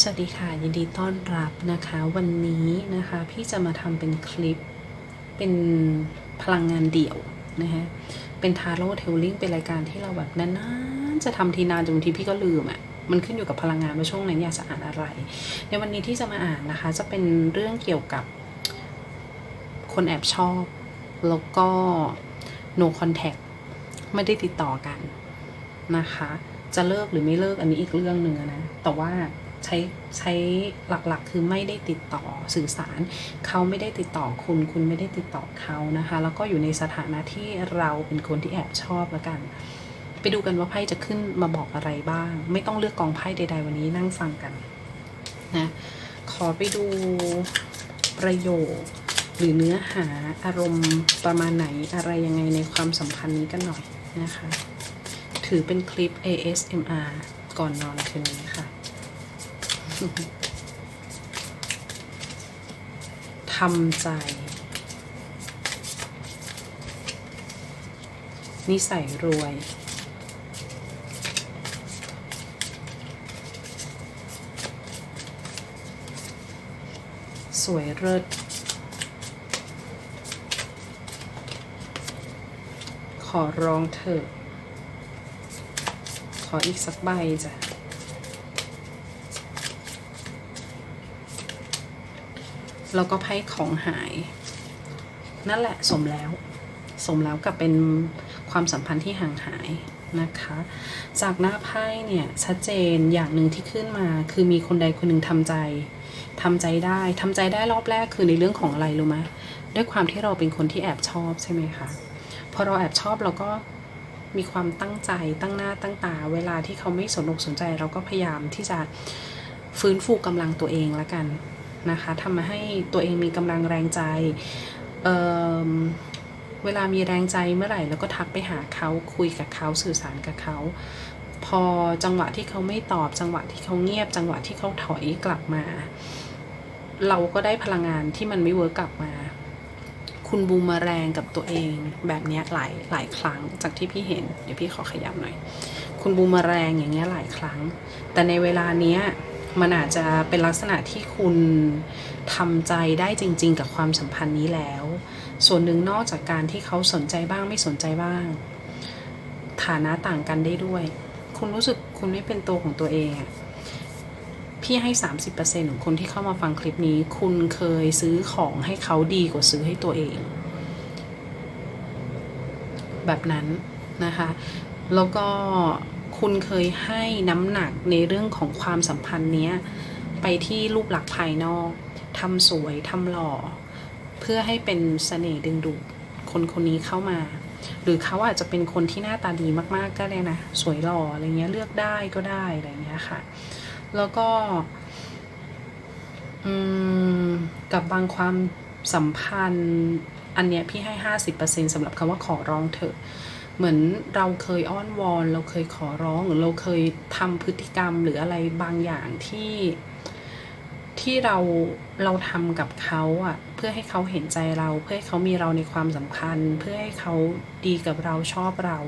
สวัสดีค่ะ ยินดีต้อนรับนะคะ วันนี้นะคะพี่จะมาทำเป็นคลิป เป็นพลังงานเดี่ยวนะคะเป็นทาโร่เทลลิงเป็นรายการที่เราแบบนานๆจะทำทีนานจนบางทีพี่ก็ลืมอะ่ะมันขึ้นอยู่กับพลังงานว่าช่วงนั้นอยากจะอ่านอะไร ในวันนี้ที่จะมาอ่านนะคะ จะเป็นเรื่องเกี่ยวกับคนแอบชอบ แล้วก็ no contact ไม่ได้ติดต่อกันนะคะ จะเลิกหรือไม่เลิกอันนี้อีกเรื่องหนึ่งนะ แต่ว่า ใช้ใช้หลักๆ คือไม่ได้ติดต่อสื่อสาร เขาไม่ได้ติดต่อคุณ คุณไม่ได้ติดต่อเขานะคะ แล้วก็อยู่ในสถานะที่เราเป็นคนที่แอบชอบแล้วกัน ไปดูกันว่าไพ่จะขึ้นมาบอกอะไรบ้าง ไม่ต้องเลือกกองไพ่ใด ๆ วันนี้นั่งฟังกันนะขอไปดูประโยค หรือเนื้อหาอารมณ์ประมาณไหนอะไรยังไงในความสัมพันธ์นี้กันหน่อยนะคะ ถือเป็นคลิป ASMR ก่อนนอนคืนนี้ค่ะ ทำใจ นิสัยรวย สวยเลิศขอร้องเถอะขออีกสักใบจ้ะ แล้วก็ไพ่ของหาย นั่นแหละสมแล้ว สมแล้วกับเป็นความสัมพันธ์ที่ห่างหายนะคะ จากหน้าไพ่เนี่ยชัดเจนอย่างหนึ่งที่ขึ้นมา คือมีคนใดคนหนึ่งทำใจทำใจได้ทำใจได้รอบแรกคือในเรื่องของอะไรรู้ไหมด้วยความที่เราเป็นคนที่แอบชอบใช่ไหมคะพอเราแอบชอบเราก็มีความตั้งใจตั้งหน้าตั้งตา เวลาที่เขาไม่สนอกสนใจ เราก็พยายามที่จะฟื้นฟูกำลังตัวเองละกัน นะคะทำมาให้ตัวเองมีกำลังแรงใจเเวลามีแรงใจเมื่อไหร่เราก็ทักไปหาเขาคุยกับเขาสื่อสารกับเขา พอจังหวะที่เขาไม่ตอบ จังหวะที่เขาเงียบ จังหวะที่เขาถอยกลับมา เราก็ได้พลังงานที่มันไม่เวิร์กกลับมา คุณบูมมาแรงกับตัวเองแบบนี้หลายหลายครั้งจากที่พี่เห็น เดี๋ยวพี่ขอขยับหน่อย คุณบูมมาแรงอย่างเงี้ยหลายครั้ง แต่ในเวลาเนี้ย มันอาจจะเป็นลักษณะที่คุณทำใจได้จริง ๆ กับความสัมพันธ์นี้แล้ว ส่วนหนึ่งนอกจากการที่เขาสนใจบ้างไม่สนใจบ้าง ฐานะต่างกันได้ด้วย คุณรู้สึกคุณไม่เป็นตัวของตัวเองอะพี่ให้ 30%ของคนที่เข้ามาฟังคลิปนี้ คุณเคยซื้อของให้เขาดีกว่าซื้อให้ตัวเอง แบบนั้นนะคะ แล้วก็ คุณเคยให้น้ำหนักในเรื่องของความสัมพันธ์เนี้ยไปที่รูปลักษณ์ภายนอกทำสวยทำหล่อ เพื่อให้เป็นเสน่ห์ดึงดูดคนคนนี้เข้ามา หรือเขาอาจจะเป็นคนที่หน้าตาดีมากๆก็ได้นะ สวยหล่ออะไรเงี้ยเลือกได้ก็ได้อะไรเงี้ยค่ะ แล้วก็กับบางความสัมพันธ์อันเนี้ยพี่ให้ห้าสิบเปอร์เซ็นสำหรับคำว่าขอร้องเถอะ เหมือนเราเคยอ้อนวอน เราเคยขอร้องหรือเราเคยทำพฤติกรรมหรืออะไรบางอย่างที่ที่เราเราทำกับเขาอะ เพื่อให้เขาเห็นใจเรา เพื่อให้เขามีเราในความสำคัญ เพื่อให้เขาดีกับเราชอบเรา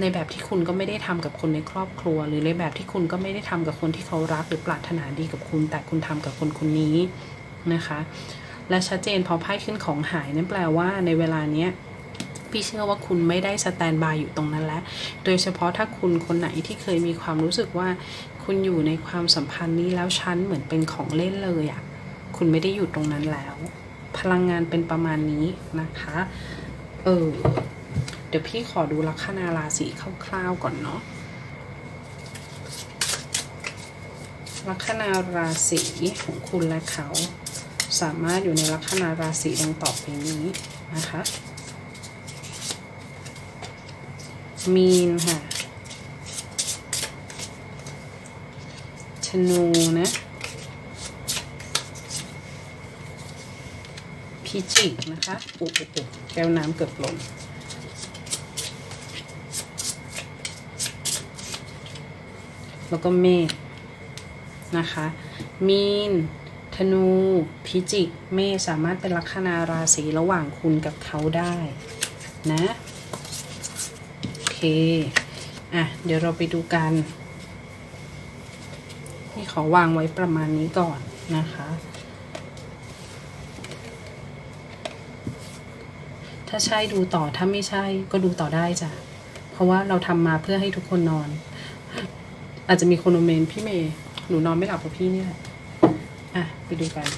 ในแบบที่คุณก็ไม่ได้ทำกับคนในครอบครัว หรือในแบบที่คุณก็ไม่ได้ทำกับคนที่เขารักหรือปรารถนาดีกับคุณ แต่คุณทำกับคนคนนี้นะคะ และชัดเจนพอไพ่ขึ้นของหายนั่นแปลว่าในเวลาเนี้ย พี่เชื่อว่าคุณไม่ได้สแตนบายอยู่ตรงนั้นแล้ว โดยเฉพาะถ้าคุณคนไหนที่เคยมีความรู้สึกว่า คุณอยู่ในความสัมพันธ์นี้แล้วฉันเหมือนเป็นของเล่นเลยอะ่ะ คุณไม่ได้อยู่ตรงนั้นแล้ว พลังงานเป็นประมาณนี้นะคะ เออ เดี๋ยวพี่ขอดูลัคนาราศีคร่าวๆก่อนเนาะ ลัคนาราศีของคุณและเขา สามารถอยู่ในลัคนาราศีดังต่อไปนี้นะคะ มีนค่ะธนูนะ พิจิกนะคะโอ้โหแก้วน้ำเกือบหล่นแล้วก็เมษนะคะ มีน ธนู พิจิก เมษสามารถเป็นลัคนาราศีระหว่างคุณกับเขาได้นะ เค อะ เดี๋ยวเราไปดูกันพี่ขอวางไว้ประมาณนี้ก่อนนะคะ ถ้าใช่ดูต่อถ้าไม่ใช่ก็ดูต่อได้จ้ะ เพราะว่าเราทำมาเพื่อให้ทุกคนนอน อาจจะมีคนโมเมนพี่เมย์หนูนอนไม่หลับเพราะพี่เนี่แหละอะ ไปดูกัน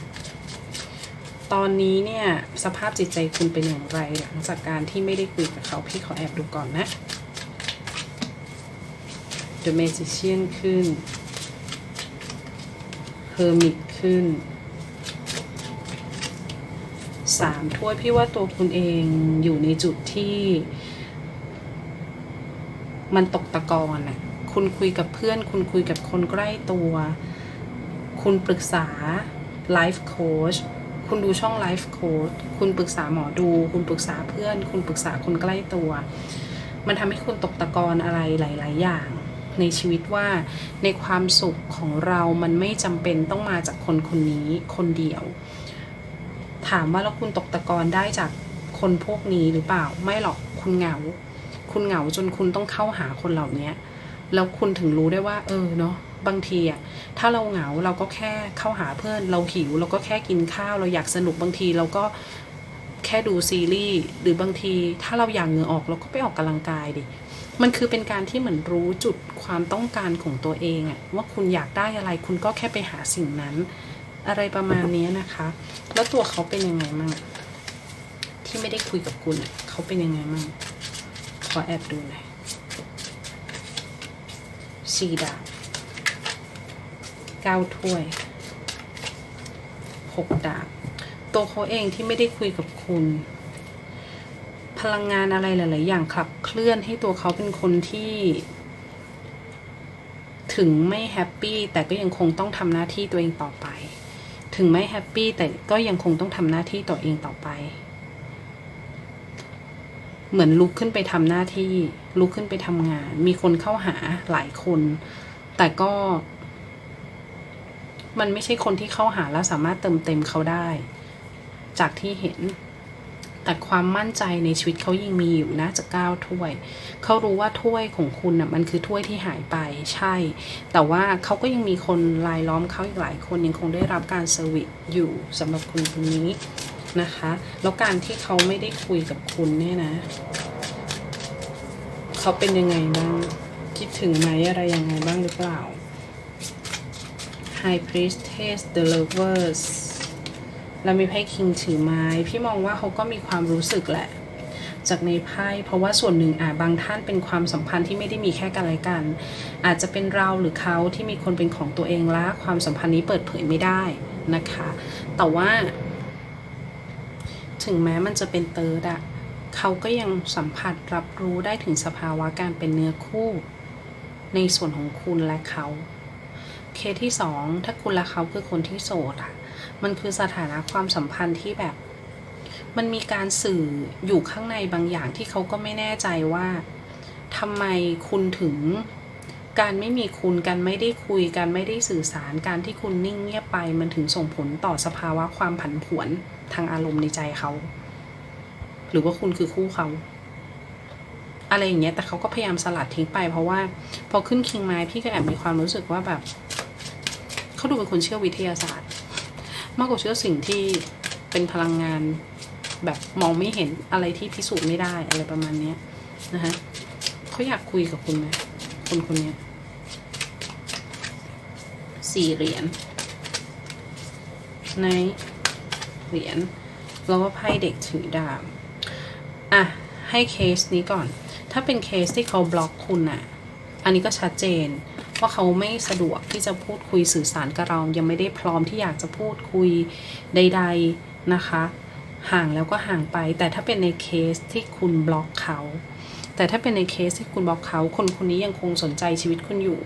ตอนนี้เนี่ย สภาพจิตใจคุณเป็นอย่างไรหลังจากการที่ไม่ได้คุยกับเขาพี่ขอแอบดูก่อนนะ The Magician ขึ้น Hermit ขึ้นสามถ้วยพี่ว่าตัวคุณเองอยู่ในจุดที่ มันตกตะกอนน่ะคุณคุยกับเพื่อน คุณคุยกับคนใกล้ตัว คุณปรึกษาไลฟ์โค้ชคุณดูช่องไลฟ์โค้ชคุณปรึกษาหมอดู คุณปรึกษาเพื่อน คุณปรึกษาคนใกล้ตัว มันทำให้คุณตกตะกอนอะไรหลาย ๆ อย่าง ในชีวิตว่าในความสุขของเรามันไม่จำเป็นต้องมาจากคนคนนี้คนเดียว ถามว่าแล้วคุณตกตะกอนได้จากคนพวกนี้หรือเปล่าไม่หรอกคุณเหงา คุณเหงาจนคุณต้องเข้าหาคนเหล่านี้แล้วคุณถึงรู้ได้ว่า เออเนาะบางทีอะถ้าเราเหงาเราก็แค่เข้าหาเพื่อน เราหิว เราก็แค่กินข้าวเราอยากสนุกบางทีเราก็แค่ดูซีรีส์หรือบางทีถ้าเราอยากเหงื่อออกเราก็ไปออกกำลังกายดิ มันคือเป็นการที่เหมือนรู้จุดความต้องการของตัวเองอะว่าคุณอยากได้อะไร คุณก็แค่ไปหาสิ่งนั้น อะไรประมาณนี้นะคะ แล้วตัวเขาเป็นยังไงมั่งที่ไม่ได้คุยกับคุณเขาเป็นยังไงมั่งขอแอบดูหน่อยสีดาบเก้าถ้วยหกดาบตัวเขาเองที่ไม่ได้คุยกับคุณ พลังงานอะไรหลาย ๆ อย่างขับเคลื่อนให้ตัวเขาเป็นคนที่ ถึงไม่แฮปปี้แต่ก็ยังคงต้องทำหน้าที่ตัวเองต่อไป ถึงไม่แฮปปี้แต่ก็ยังคงต้องทำหน้าที่ตัวเองต่อไป เหมือนลุกขึ้นไปทำหน้าที่ ลุกขึ้นไปทำงาน มีคนเข้าหาหลายคน แต่ก็ มันไม่ใช่คนที่เข้าหาแล้วสามารถเติมเต็มเขาได้ จากที่เห็น แต่ความมั่นใจในชีวิตเขายังมีอยู่นะจากเก้าถ้วย เขารู้ว่าถ้วยของคุณน่ะมันคือถ้วยที่หายไปใช่ แต่ว่าเขาก็ยังมีคนรายล้อมเขาอีกหลายคนยังคงได้รับการเซอร์วิสอยู่สำหรับคนคนนี้นะคะ แล้วการที่เขาไม่ได้คุยกับคุณเนี่ยนะ เขาเป็นยังไงบ้างคิดถึงไหมอะไรยังไงบ้างหรือเปล่า High Priestess The Lovers แล้วมีไพ่คิงถือไม้ พี่มองว่าเขาก็มีความรู้สึกแหละ จากในไพ่เพราะว่าส่วนหนึ่งอาจบางท่านเป็นความสัมพันธ์ที่ไม่ได้มีแค่กันและกัน อาจจะเป็นเราหรือเขาที่มีคนเป็นของตัวเองละความสัมพันธ์นี้เปิดเผยไม่ได้นะคะ แต่ว่า ถึงแม้มันจะเป็นเติร์ดอะเขาก็ยังสัมผัสรับรู้ได้ถึงสภาวะการเป็นเนื้อคู่ ในส่วนของคุณและเขา เคสที่สองถ้าคุณและเขาคือคนที่โสดอะ มันคือสถานะความสัมพันธ์ที่แบบ มันมีการสื่ออยู่ข้างในบางอย่างที่เขาก็ไม่แน่ใจว่าทำไมคุณถึงการไม่มีคุณการไม่ได้คุยการไม่ได้สื่อสารการที่คุณนิ่งเงียบไป มันถึงส่งผลต่อสภาวะความผันผวนทางอารมณ์ในใจเขา หรือว่าคุณคือคู่เขา อะไรอย่างเงี้ยแต่เขาก็พยายามสลัดทิ้งไป เพราะว่า พอขึ้นคิงไม้พี่ก็แอบมีความรู้สึกว่าแบบ เขาดูเป็นคนเชื่อวิทยาศาสตร์ มากกว่าเชื่อสิ่งที่เป็นพลังงานแบบมองไม่เห็นอะไรที่พิสูจน์ไม่ได้อะไรประมาณนี้นะฮะเขาอยากคุยกับคุณไหมคนคนนี้สี่เหรียญในเหรียญแล้วก็ไพ่เด็กถือดาบอะ ให้เคสนี้ก่อน ถ้าเป็นเคสที่เขาบล็อกคุณอะอันนี้ก็ชัดเจน ว่าเขาไม่สะดวกที่จะพูดคุยสื่อสารกับเรา ยังไม่ได้พร้อมที่อยากจะพูดคุยใด ๆนะคะ ห่างแล้วก็ห่างไป แต่ถ้าเป็นในเคสที่คุณบล็อกเขา แต่ถ้าเป็นในเคสที่คุณบล็อกเขา คนคนนี้ยังคงสนใจชีวิตคุณอยู่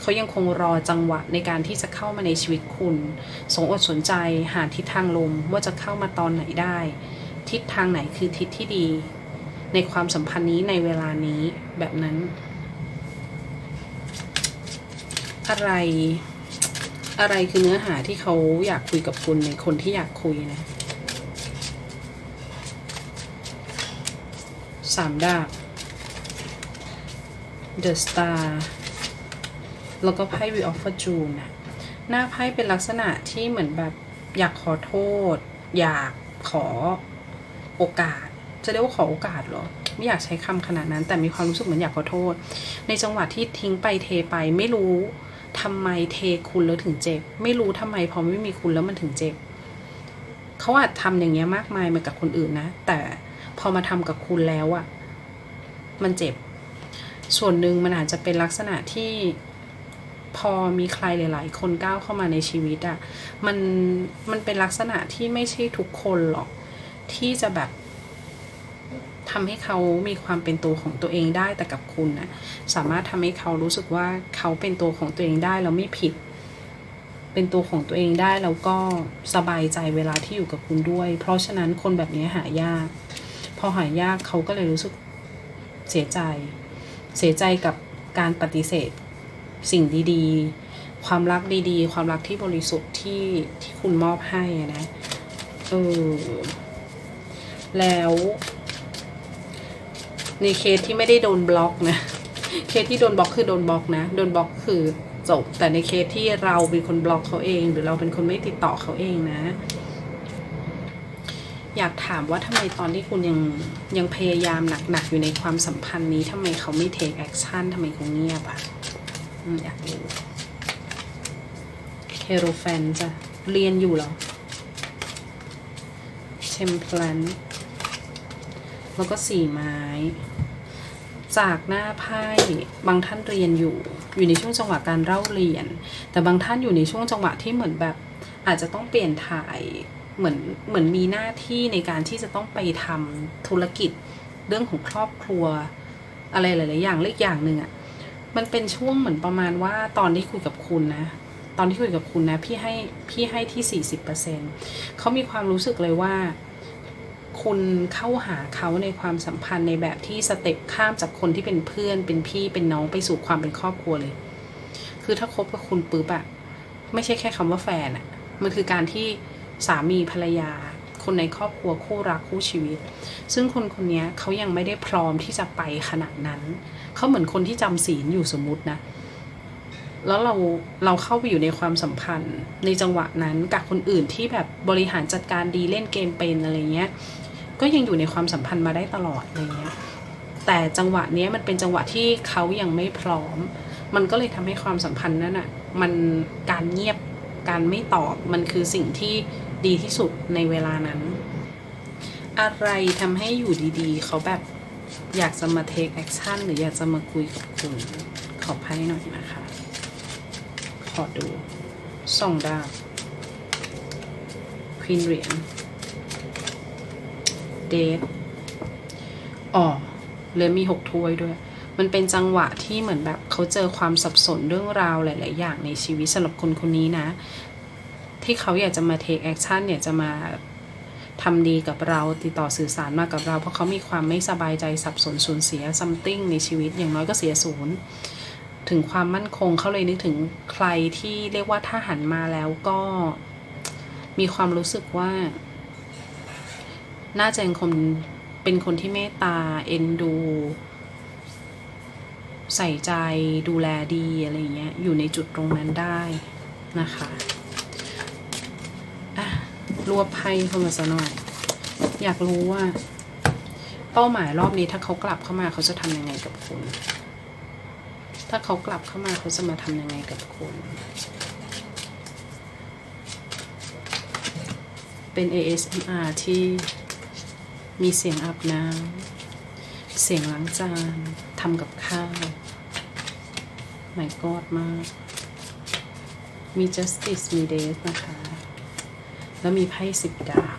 เขายังคงรอจังหวะในการที่จะเข้ามาในชีวิตคุณ สงอดสนใจหาทิศทางลมว่าจะเข้ามาตอนไหนได้ ทิศทางไหนคือทิศที่ดี ในความสัมพันธ์นี้ในเวลานี้แบบนั้น อะไร อะไรคือเนื้อหาที่เขาอยากคุยกับคุณในคนที่อยากคุยนะสามดาบ The Star แล้วก็ไพ่ We of Fortune นะหน้าไพ่เป็นลักษณะที่เหมือนแบบอยากขอโทษ อยากขอโอกาส จะเรียกว่าขอโอกาสเหรอ ไม่อยากใช้คำขนาดนั้น แต่มีความรู้สึกเหมือนอยากขอโทษ ในจังหวะที่ทิ้งไปเทไปไม่รู้ ทำไมเทคุณแล้วถึงเจ็บ ไม่รู้ทำไมพอไม่มีคุณแล้วมันถึงเจ็บเขาอาจทำอย่างเงี้ยมากมายมากับคนอื่นนะ แต่พอมาทำกับคุณแล้วอะมันเจ็บ ส่วนหนึ่งมันอาจจะเป็นลักษณะที่พอมีใครหลาย ๆ คนก้าวเข้ามาในชีวิตอะมันมันเป็นลักษณะที่ไม่ใช่ทุกคนหรอก ที่จะแบบ ทำให้เขามีความเป็นตัวของตัวเองได้แต่กับคุณนะสามารถทำให้เขารู้สึกว่าเขาเป็นตัวของตัวเองได้แล้วไม่ผิด เป็นตัวของตัวเองได้แล้วก็สบายใจเวลาที่อยู่กับคุณด้วย เพราะฉะนั้นคนแบบนี้หายาก พอหายากเขาก็เลยรู้สึกเสียใจ เสียใจกับการปฏิเสธสิ่งดีๆ ความรักดีๆ ความรักที่บริสุทธิ์ที่ที่คุณมอบให้นะ เออ แล้ว ในเคสที่ไม่ได้โดนบล็อกนะ เคสที่โดนบล็อกคือโดนบล็อกนะ โดนบล็อกคือจบ แต่ในเคสที่เราเป็นคนบล็อกเขาเอง หรือเราเป็นคนไม่ติดต่อเขาเองนะ อยากถามว่าทำไมตอนที่คุณยังยังพยายามหนักๆอยู่ในความสัมพันธ์นี้ทำไมเขาไม่เทคแอคชั่นทำไมเขาเงียบอะอยากรู้เฮโรแฟนจะเรียนอยู่หรอเชมพลัน แล้วก็สี่ไม้ จากหน้าไพ่บางท่านเรียนอยู่ อยู่ในช่วงจังหวะการเล่าเรียน แต่บางท่านอยู่ในช่วงจังหวะที่เหมือนแบบ อาจจะต้องเปลี่ยนถ่ายเหมือนเหมือนมีหน้าที่ในการที่จะต้องไปทำธุรกิจเรื่องของครอบครัว อะไรหลาย ๆ อย่างเล็กอย่างหนึ่งอะ่ะมันเป็นช่วงเหมือนประมาณว่าตอนที่คุยกับคุณนะ ตอนที่คุยกับคุณนะ พี่ให้พี่ให้ที่สี่สิบเปอร์เซ็นเขามีความรู้สึกเลยว่า คุณเข้าหาเขาในความสัมพันธ์ในแบบที่สเต็ปข้ามจากคนที่เป็นเพื่อนเป็นพี่เป็นน้องไปสู่ความเป็นครอบครัวเลย คือถ้าคบกับคุณปุ๊บอะไม่ใช่แค่คำว่าแฟนอะมันคือการที่สามีภรรยา คนในครอบครัวคู่รักคู่ชีวิต ซึ่งคนคนนี้เขายังไม่ได้พร้อมที่จะไปขนาดนั้น เขาเหมือนคนที่จำศีลอยู่สมมตินะแล้วเราเราเข้าไปอยู่ในความสัมพันธ์ในจังหวะนั้นกับคนอื่นที่แบบบริหารจัดการดีเล่นเกมเป็นอะไรเงี้ย ก็ยังอยู่ในความสัมพันธ์มาได้ตลอดอะไรเงี้ยแต่จังหวะนี้มันเป็นจังหวะที่เขายังไม่พร้อม มันก็เลยทำให้ความสัมพันธ์นั้นอะมันการเงียบการไม่ตอบมันคือสิ่งที่ดีที่สุดในเวลานั้น อะไรทำให้อยู่ดีๆ เขาแบบอยากจะมาเทคแอคชั่นหรืออยากจะมาคุยกับคุณขอไพ่หน่อยนะคะ ขอดูส่องดาบควีนเหรียญ เดทอ๋อเลยมีหกถ้วยด้วย มันเป็นจังหวะที่เหมือนแบบเขาเจอความสับสนเรื่องราวหลาย ๆ อย่างในชีวิตสำหรับคนคนนี้นะ ที่เขาอยากจะมาเทคแอคชั่นอยากจะมาทำดีกับเราติดต่อสื่อสารมากับเรา เพราะเขามีความไม่สบายใจสับสนสูญเสีย something ในชีวิตอย่างน้อยก็เสียศูนย์ถึงความมั่นคงเขาเลยนึกถึงใครที่เรียกว่าถ้าหันมาแล้วก็มีความรู้สึกว่า น่าจะยังคงเป็นคนที่เมตตาเอ็นดู ใส่ใจดูแลดีอะไรเงี้ยอยู่ในจุดตรงนั้นได้นะคะอะรวบไพ่เข้ามาซะหน่อย อยากรู้ว่า เป้าหมายรอบนี้ถ้าเขากลับเข้ามาเขาจะทำยังไงกับคุณ ถ้าเขากลับเข้ามาเขาจะมาทำยังไงกับคุณเป็น ASMR ที่ มีเสียงอาบน้ำ เสียงล้างจาน ทำกับข้าวหมายกอดมาก มี justice มี death นะคะ แล้วมีไพ่สิบดาบ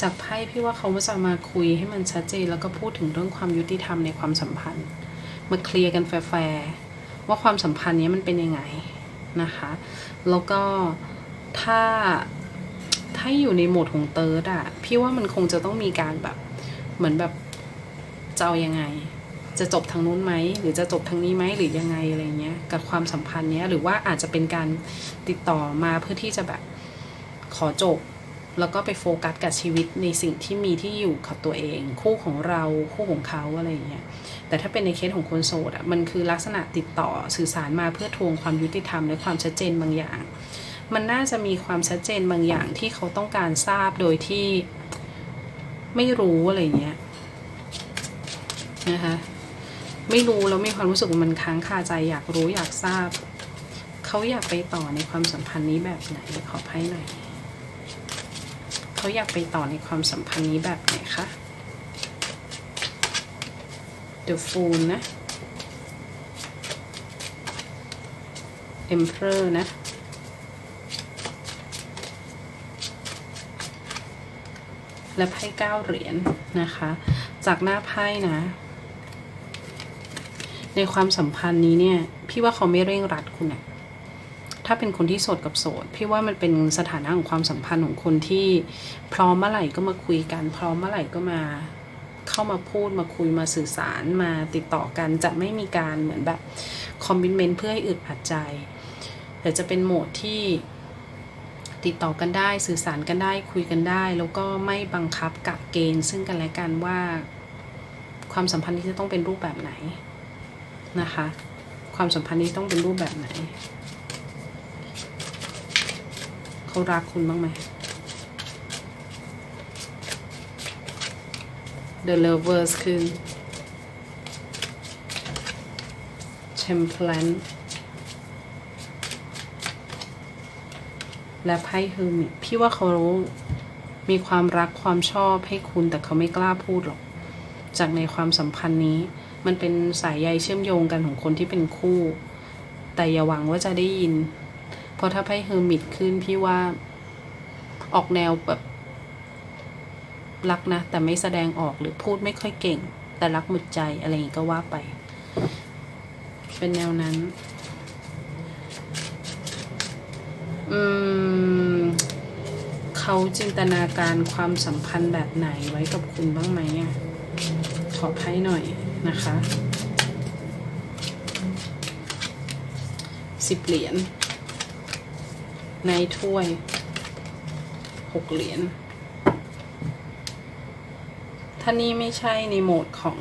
จากไพ่พี่ว่าเขาจะมาคุยให้มันชัดเจน แล้วก็พูดถึงเรื่องความยุติธรรมในความสัมพันธ์ มาเคลียร์กันแฟร์ว่าความสัมพันธ์นี้มันเป็นยังไงนะคะ แล้วก็ถ้า ถ้าอยู่ในโหมดของเติร์ดอะพี่ว่ามันคงจะต้องมีการแบบ เหมือนแบบจะเอายังไง จะจบทางนู้นไหม หรือจะจบทางนี้ไหมหรือยังไงอะไรเงี้ย กับความสัมพันธ์เนี้ย หรือว่าอาจจะเป็นการติดต่อมาเพื่อที่จะแบบขอจบ แล้วก็ไปโฟกัสกับชีวิตในสิ่งที่มีที่อยู่กับตัวเอง คู่ของเราคู่ของเขาอะไรเงี้ยแต่ถ้าเป็นในเคสของคนโสดอะมันคือลักษณะติดต่อสื่อสารมาเพื่อทวงความยุติธรรมและความชัดเจนบางอย่าง มันน่าจะมีความชัดเจนบางอย่างที่เขาต้องการทราบโดยที่ไม่รู้อะไรเงี้ยนะคะไม่รู้แล้วมีความรู้สึกว่ามันค้างคาใจอยากรู้อยากทราบ เขาอยากไปต่อในความสัมพันธ์นี้แบบไหนขอไพ่หน่อยเขาอยากไปต่อในความสัมพันธ์นี้แบบไหนคะ The Fool นะ Emperor นะ และไพ่เก้าเหรียญนะคะ จากหน้าไพ่นะ ในความสัมพันธ์นี้เนี่ย พี่ว่าเขาไม่เร่งรัดคุณอะถ้าเป็นคนที่โสดกับโสด พี่ว่ามันเป็นสถานะของความสัมพันธ์ของคนที่พร้อมเมื่อไหร่ก็มาคุยกัน พร้อมเมื่อไหร่ก็มาเข้ามาพูดมาคุยมาสื่อสารมาติดต่อกันจะไม่มีการเหมือนแบบคอมบิเมนต์เพื่อให้อึดอัดใจ แต่จะเป็นโหมดที่ ติดต่อกันได้สื่อสารกันได้คุยกันได้ แล้วก็ไม่บังคับกะเกณฑ์ซึ่งกันและกันว่า ความสัมพันธ์นี้จะต้องเป็นรูปแบบไหนนะคะ ความสัมพันธ์นี้ต้องเป็นรูปแบบไหนเขารักคุณบ้างไหม The Lovers คือ Temperance และไพ่เฮอร์มิตพี่ว่าเขารู้มีความรักความชอบให้คุณแต่เขาไม่กล้าพูดหรอก จากในความสัมพันธ์นี้ มันเป็นสายใยเชื่อมโยงกันของคนที่เป็นคู่ แต่อย่าหวังว่าจะได้ยิน เพราะถ้าไพ่เฮอร์มิตขึ้นพี่ว่าออกแนวแบบรักนะ แต่ไม่แสดงออกหรือพูดไม่ค่อยเก่ง แต่รักหมดใจอะไรอย่างงี้ก็ว่าไป เป็นแนวนั้น อืม เขาจินตนาการความสัมพันธ์แบบไหนไว้กับคุณบ้างไหมอะขอไพ่หน่อยนะคะสิบเหรียญในถ้วยหกเหรียญถ้านี่ไม่ใช่ในโหมดของ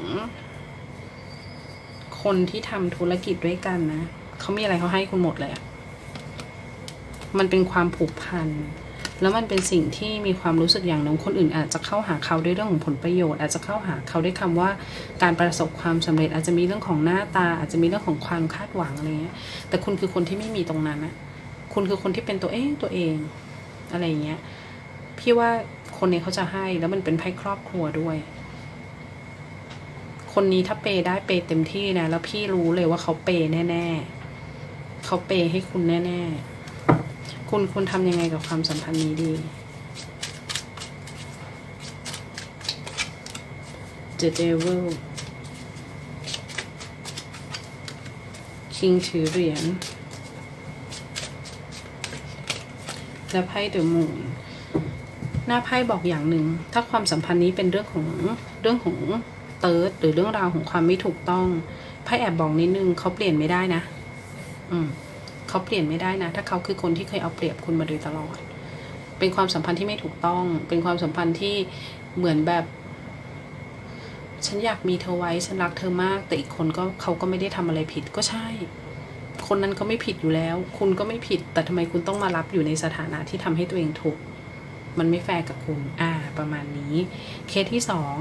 คนที่ทำธุรกิจด้วยกันนะ เขามีอะไรเขาให้คุณหมดเลยอะ มันเป็นความผูกพัน แล้วมันเป็นสิ่งที่มีความรู้สึกอย่างหนึ่งคนอื่น อาจจะเข้าหาเขาด้วยเรื่องของผลประโยชน์ อาจจะเข้าหาเขาด้วยคำว่าการประสบความสำเร็จ อาจจะมีเรื่องของหน้าตา อาจจะมีเรื่องของความคาดหวังอะไรเงี้ย แต่คุณคือคนที่ไม่มีตรงนั้นนะคุณคือคนที่เป็นตัวเองตัวเองอะไรเงี้ย พี่ว่าคนนี้เขาจะให้แล้วมันเป็นไพ่ครอบครัวด้วย คนนี้ถ้าเปย์ได้เปย์เต็มที่นะ แล้วพี่รู้เลยว่าเขาเปย์แน่ ๆเขาเปย์ให้คุณแน่ ๆ คุณคุณทำยังไงกับความสัมพันธ์นี้ดี The Devil King ถือเหรียญและไพ่ The Moon หน้าไพ่บอกอย่างหนึ่ง ถ้าความสัมพันธ์นี้เป็นเรื่องของเรื่องของเติร์ดหรือเรื่องราวของความไม่ถูกต้องไพ่แอบบอกนิดนึงเขาเปลี่ยนไม่ได้นะ อืม เขาเปลี่ยนไม่ได้นะ ถ้าเขาคือคนที่เคยเอาเปรียบคุณมาโดยตลอด เป็นความสัมพันธ์ที่ไม่ถูกต้อง เป็นความสัมพันธ์ที่เหมือนแบบ ฉันอยากมีเธอไว้ ฉันรักเธอมาก แต่อีกคนก็เขาก็ไม่ได้ทำอะไรผิดก็ใช่ คนนั้นก็ไม่ผิดอยู่แล้ว คุณก็ไม่ผิด แต่ทำไมคุณต้องมารับอยู่ในสถานะที่ทำให้ตัวเองถูก มันไม่แฟร์กับคุณ อ่า ประมาณนี้ เคสที่สอง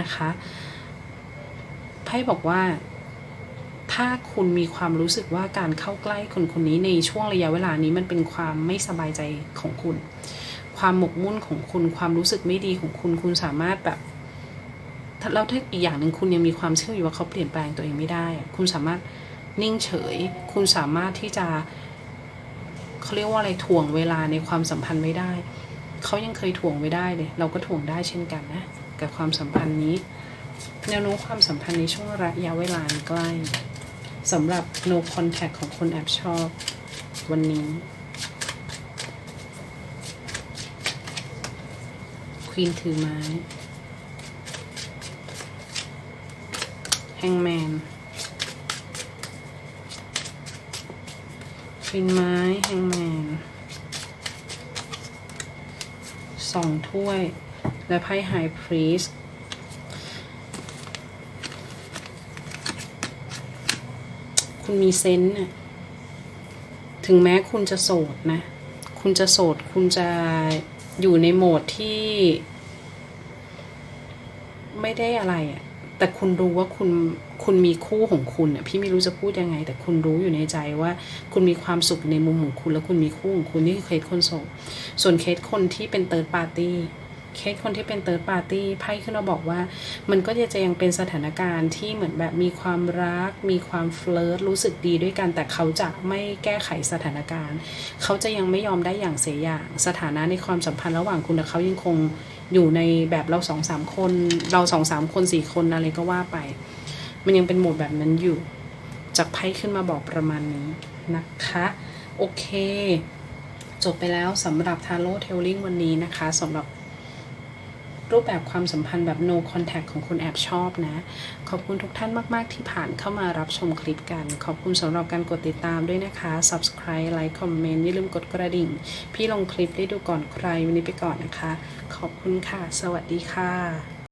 นะคะ ไพ่บอกว่า ถ้าคุณมีความรู้สึกว่าการเข้าใกล้คนคนนี้ในช่วงระยะเวลานี้มันเป็นความไม่สบายใจของคุณ ความหมกมุ่นของคุณ ความรู้สึกไม่ดีของคุณ คุณสามารถแบบถ้าแล้วถ้าอีกอย่างหนึ่งคุณยังมีความเชื่ออยู่ว่าเขาเปลี่ยนแปลงตัวเองไม่ได้ คุณสามารถนิ่งเฉย คุณสามารถที่จะเขาเรียกว่าอะไรถ่วงเวลาในความสัมพันธ์ไม่ได้ เขายังเคยถ่วงไว้ได้เลย เราก็ถ่วงได้เช่นกันนะ กับความสัมพันธ์นี้ แนวโน้มความสัมพันธ์ในช่วงระยะเวลาใกล้ สำหรับ no contact ของคนแอบชอบวันนี้ ควีนถือไม้ แฮงแมนควีนไม้ แฮงแมนสสองถ้วย และไพ่ High Priest คุณมีเซนส์น่ะถึงแม้คุณจะโสดนะ คุณจะโสด คุณจะอยู่ในโหมดที่ ไม่ได้อะไรอะ่ะ แต่คุณรู้ว่าคุณ คุณมีคู่ของคุณอะ พี่ไม่รู้จะพูดยังไง แต่คุณรู้อยู่ในใจว่า คุณมีความสุขในมุมของคุณ แล้วคุณมีคู่ของคุณนี่คือเคสคนโสด ส่วนเคสคนที่เป็นเติร์ดปาร์ตี้ เคสคนที่เป็นเติร์ดปาร์ตี้ไพ่ขึ้นมาบอกว่า มันก็จะยังเป็นสถานการณ์ที่เหมือนแบบมีความรัก มีความเฟลิร์ตรู้สึกดีด้วยกัน แต่เขาจะไม่แก้ไขสถานการณ์ เขาจะยังไม่ยอมได้อย่างเสียอย่างสถานะในความสัมพันธ์ระหว่างคุณกับเขายังคงอยู่ในแบบเราสองสามคน เราสองสามคนสี่คนอะไรก็ว่าไป มันยังเป็นโหมดแบบนั้นอยู่ จากไพ่ขึ้นมาบอกประมาณนี้นะคะ โอเค จบไปแล้วสำหรับทาโร่เทลลิงวันนี้นะคะสำหรับ รูปแบบความสัมพันธ์แบบ no contact ของคุณแอบชอบนะ ขอบคุณทุกท่านมาก ๆ ที่ผ่านเข้ามารับชมคลิปกัน ขอบคุณสำหรับการกดติดตามด้วยนะคะ subscribe like comment อย่าลืมกดกระดิ่ง พี่ลงคลิปได้ดูก่อนใครวันนี้ไปก่อนนะคะ ขอบคุณค่ะ สวัสดีค่ะ